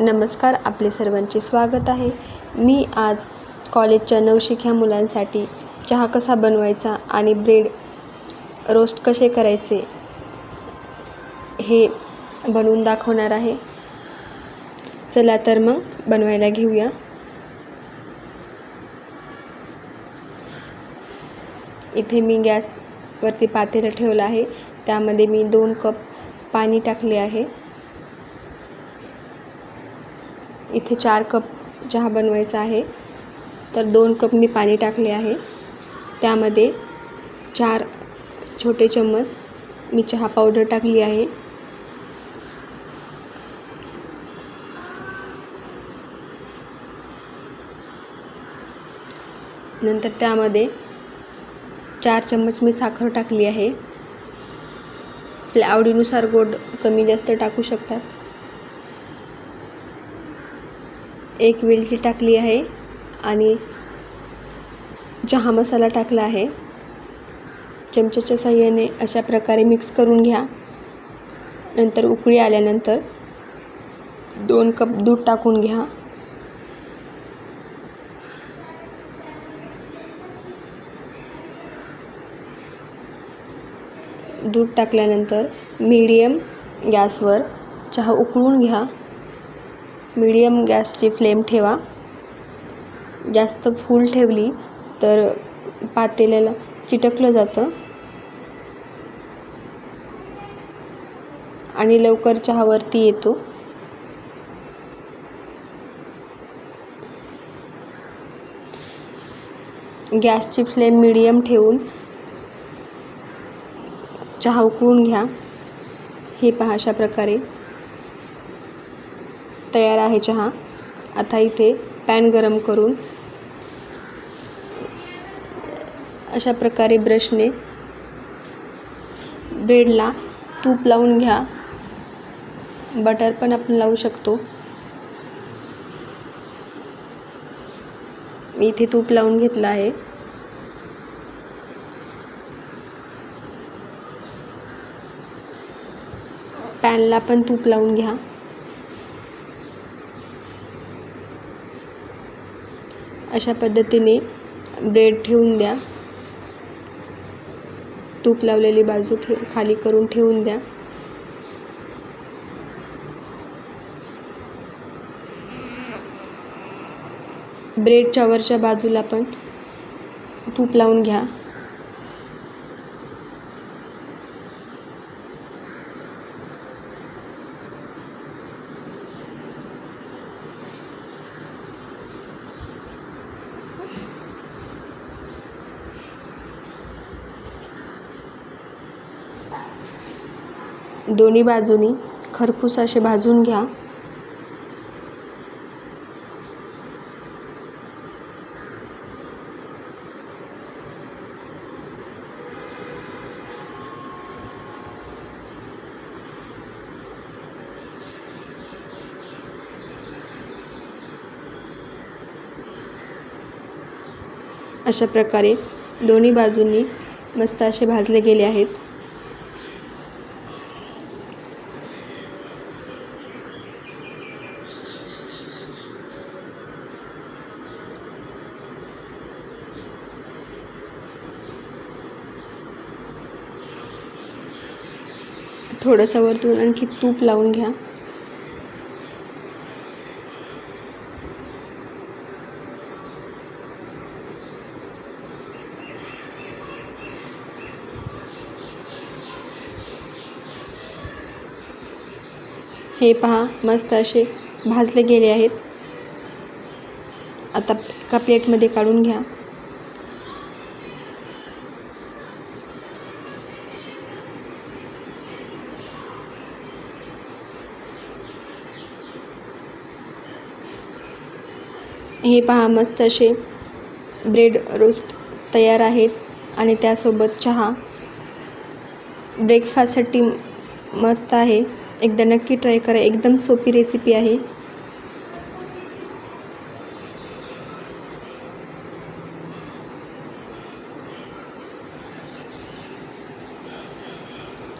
नमस्कार आपले सर्वांचे स्वागत आहे. मी आज कॉलेजच्या नवशिक्या मुलांसाठी चहा कसा बनवायचा आणि ब्रेड रोस्ट कसे करायचे हे बनवून दाखवणार आहे. चला तर मग बनवायला घेऊया. इथे मी गॅसवरती पातेलं ठेवलं आहे. त्यामध्ये मी दोन कप पाणी टाकले आहे. इथे चार कप चहा बनवायचा आहे. तर दोन कप मी पाणी टाकले आहे. त्यामध्ये चार छोटे चम्मच मी चहा पावडर टाकली आहे. नंतर त्यामध्ये चार चम्मच मी साखर टाकली आहे. आपल्या आवडीनुसार गोड कमी जास्त टाकू शकतात. एक वेलची टाकली आहे आणि चहा मसाला टाकला आहे. चमच्याच्या साह्याने अशा प्रकारे मिक्स करून घ्या. नंतर उकळी आल्यानंतर दोन कप दूध टाकून घ्या. दूध टाकल्यानंतर मीडियम गॅसवर चहा उकळून घ्या. मीडियम गॅसची फ्लेम ठेवा. जास्त फुल ठेवली तर पातेल्याला चिटकलं जातं. आणि लवकर चहावरती येतो. गॅसची फ्लेम मीडियम ठेवून चहा उकळून घ्या. हे पहा अशा प्रकारे. तयार आहे चहा. आता इथे पॅन गरम करून अशा प्रकारे ब्रशने ब्रेडला तूप लावून घ्या. बटर पण आपण लावू शकतो. मी इथे तूप लावून घेतलं आहे. पॅनला पण तूप लावून घ्या. अशा पद्धतीने ब्रेड ठेवून द्या. तूप लावलेली बाजू ठेव खाली करून ठेवून द्या. ब्रेडच्या वरच्या बाजूला पण तूप लावून घ्या. दोन्ही बाजूनी खरपूस असे भाजून घ्या. अशा प्रकारे दोन्ही बाजूंनी मस्त असे भाजले गेले आहेत. थोडंसं वरतून आणखी तूप लावून घ्या. हे पहा मस्त असे भाजले गेले आहेत. आता एका प्लेटमध्ये काढून घ्या. हे पहा मस्त असे ब्रेड रोस्ट तयार आहेत आणि त्यासोबत चहा. ब्रेकफास्टसाठी मस्त आहे. एकदा नक्की ट्राय करा. एकदम सोपी रेसिपी आहे.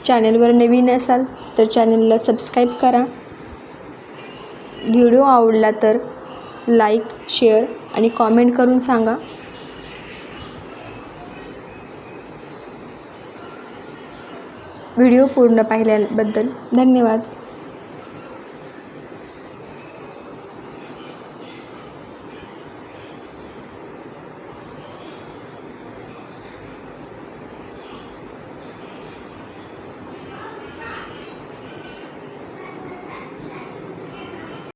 चॅनलवर नवीन असाल तर चॅनलला सबस्क्राईब करा. व्हिडिओ आवडला तर लाईक शेअर आणि कॉमेंट करून सांगा. व्हिडिओ पूर्ण पाहिल्याबद्दल धन्यवाद.